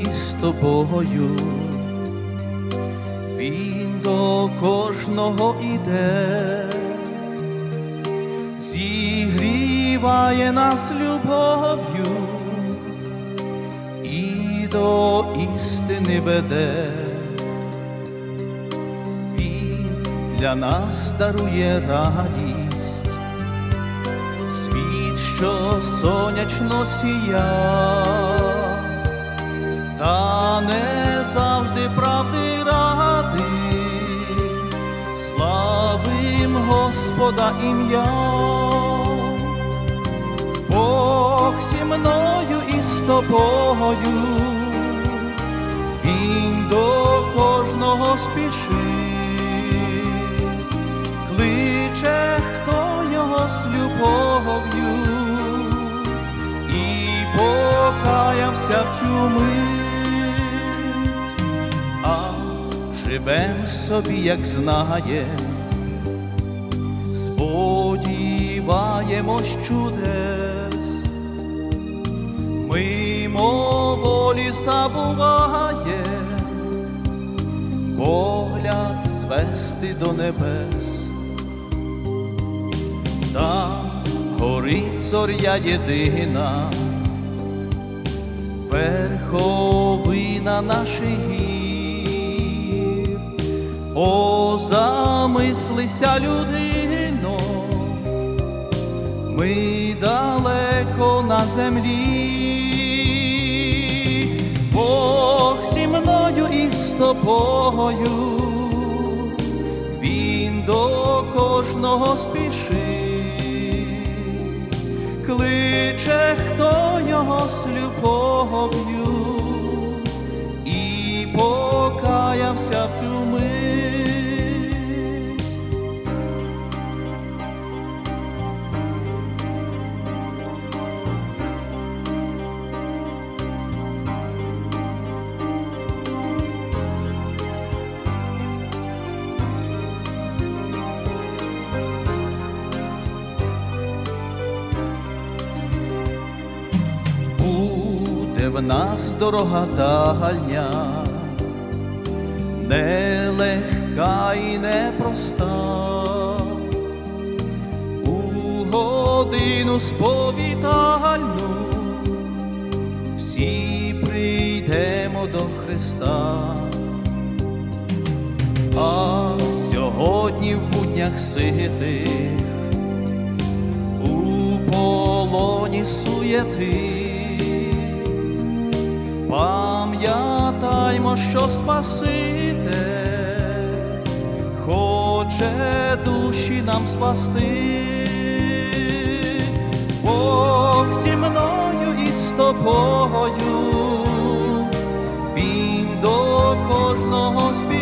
із тобою. Він до кожного іде, зігріває нас любов'ю і до істини веде. Він для нас дарує радість, світ, що сонячно сія, та не завжди правди ради, славим Господа ім'я. Бог зі мною і з тобою, Він до кожного спішить, покаявся в цю мить, а живем собі, як знаєм, сподіваємось чудес, мимо волі забуває, погляд звести до небес, там горить зоря єдина, верховина наших гір. О, замислися, людино, ми далеко на землі, Бог зі мною і з тобою, Він до кожного спішить, кличе, його з любов'ю і покаявся в цю В нас дорога дальня, нелегка і непроста, у годину сповітальну всі прийдемо до Христа, а сьогодні в буднях ситих у полоні суєти. Пам'ятаймо, що Спаситель хоче душі нам спасти. Бог зі мною і з тобою, Він до кожного спішить,